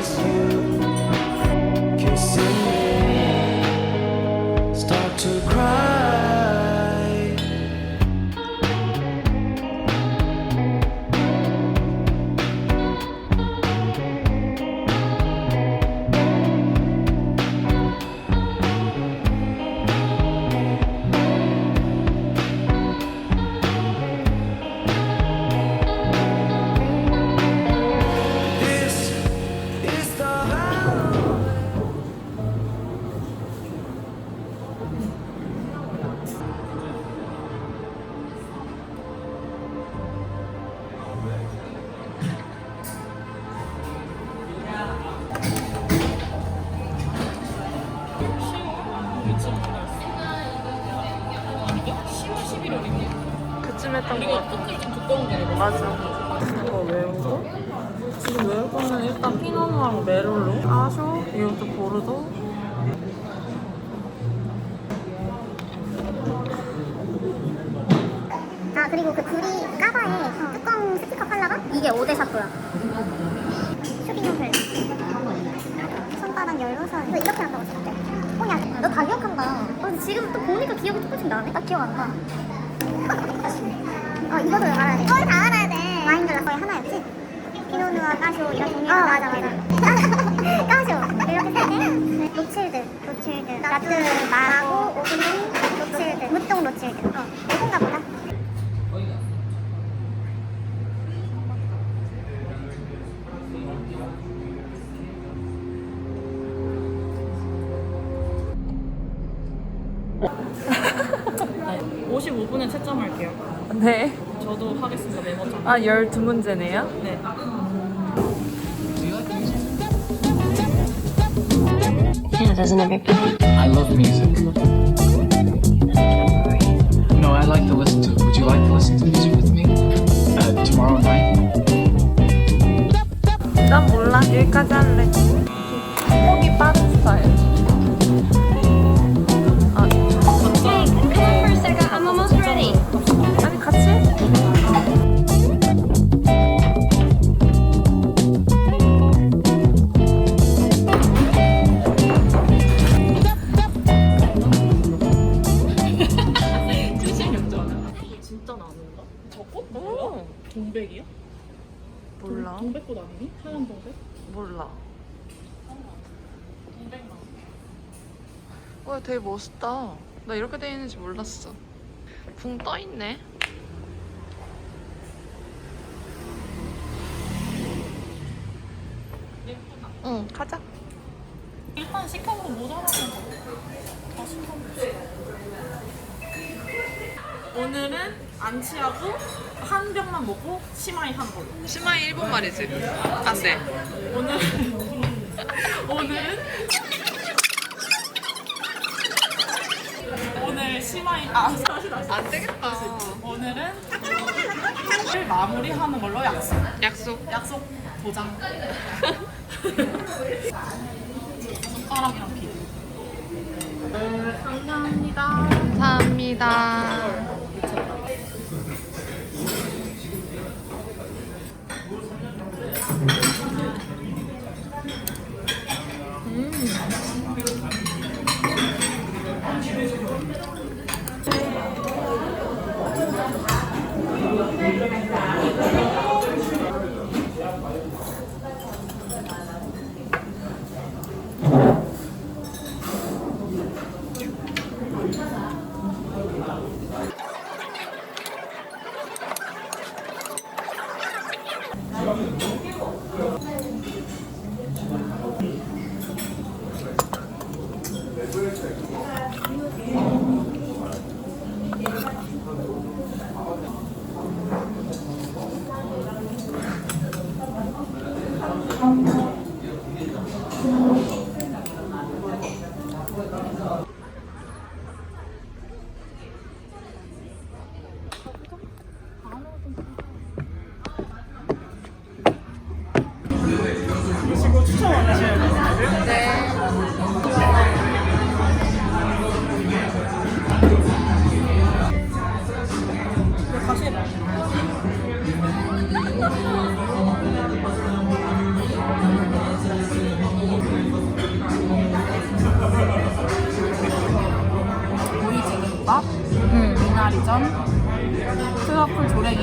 just. 그쯤 했던 거 같아. 맞아. 이거 외우고. 지금 외울 거는 일단 피노누아랑 메롤로. 아쇼 이것도 보르도 아 그리고 그 구리 까바에 뚜껑 스티커 컬러가? 이게 5대 샤프야. 쇼핑용플 손바닥 열로선 너 이렇게 한다고 진짜 어야 너 다 기억한다. 어, 지금 또 보니까 기억이 조금씩 나네. 딱 기억 안 나 어 이거도 알아야 돼 이걸 다 알아야 돼. 와인 글라스 거의 하나였지? 피노누아 까쇼 이런 종류 어 맞아 맞아. 까쇼. 이렇게 세 개? 로칠드 로칠드 나트 마라고 오브닝 로칠드 무똥 로칠드 어 이건가 보다 네. 55분에 채점할게요. 네. 저도 하겠습니다. 메모장. 아 12문제네요? 네. Yeah, doesn't everybody? I love music. No, I like to listen to. Would you like to listen to music with me? Uh, tomorrow night? 난 몰라. 여기까지 할래. 폭이 빠른 진짜 나는가? 저 꽃? 오. 동백이야? 몰라. 동 백꽃 아니니? 하얀 동백? 몰라. 동백 나. 와 되게 멋있다. 나 이렇게 돼 있는지 몰랐어. 붕 떠 있네. 예쁘다. 응, 가자. 일단 시켜보고 모자라면 다 시켜보고 오늘은 안 취하고 한 병만 먹고 치마이 하는 걸로. 심하이 일본 말이지. 안 돼. 오늘 오늘은 오늘 심하이 아 다시 다시 안 되겠다. 오늘은 을 마무리하는 걸로 약속 약속. 약속 도장 숟가락이랑 비누 감사합니다 감사합니다.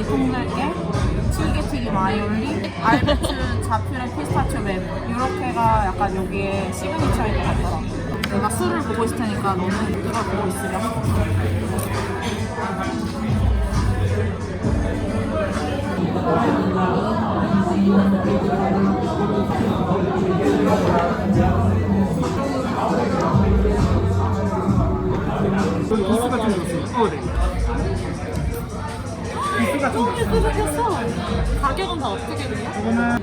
통들깨, 칠개튀김 아이올리, 알배추 자퓨레 피스타치오 맵 이렇게가 약간 여기에 시그니처인 것 같더라. 내가 술을 보고 있을 테니까 너는 이걸 보고 있으렴. 너무 예쁘게 생겼어. 가격은 다 어떻게 돼요?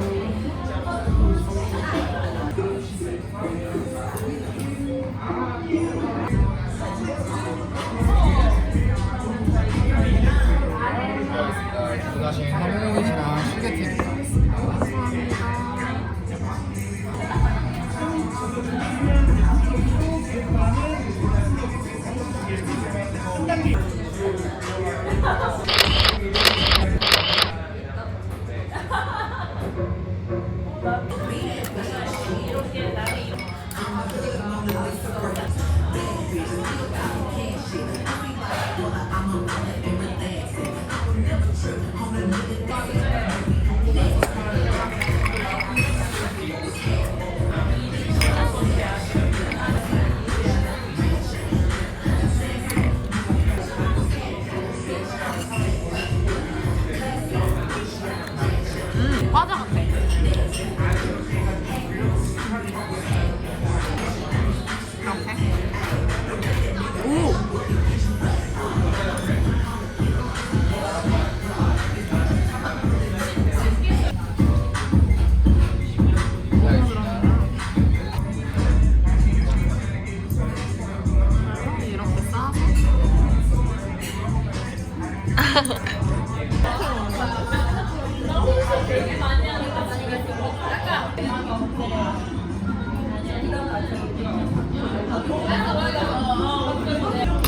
슈게팅 과자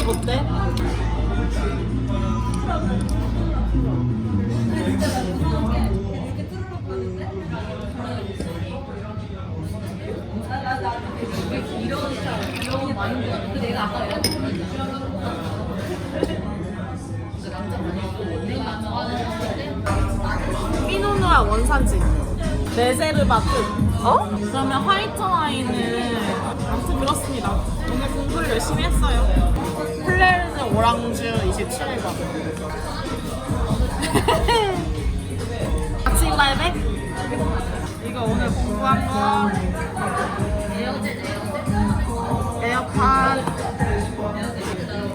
어때? 피노누아 원산지 레제르바트 어? 그러면 화이트 와인은 그렇습니다. 오늘 공부를 열심히 했어요. 플레르즈 오랑주 27번 아침 발백 이거 오늘 공부한 거. 에어팟.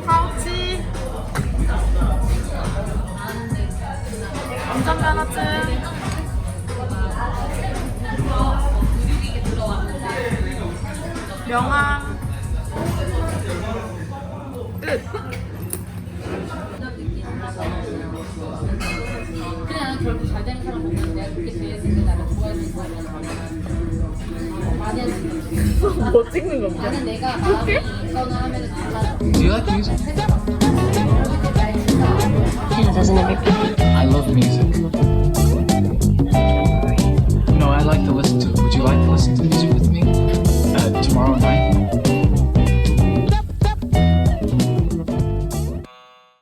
파우치. 운전면허증 명아 그냥 결국 잘 되는 사람 Do you like music? I love music. No, I like to listen to. Would you like to listen to music?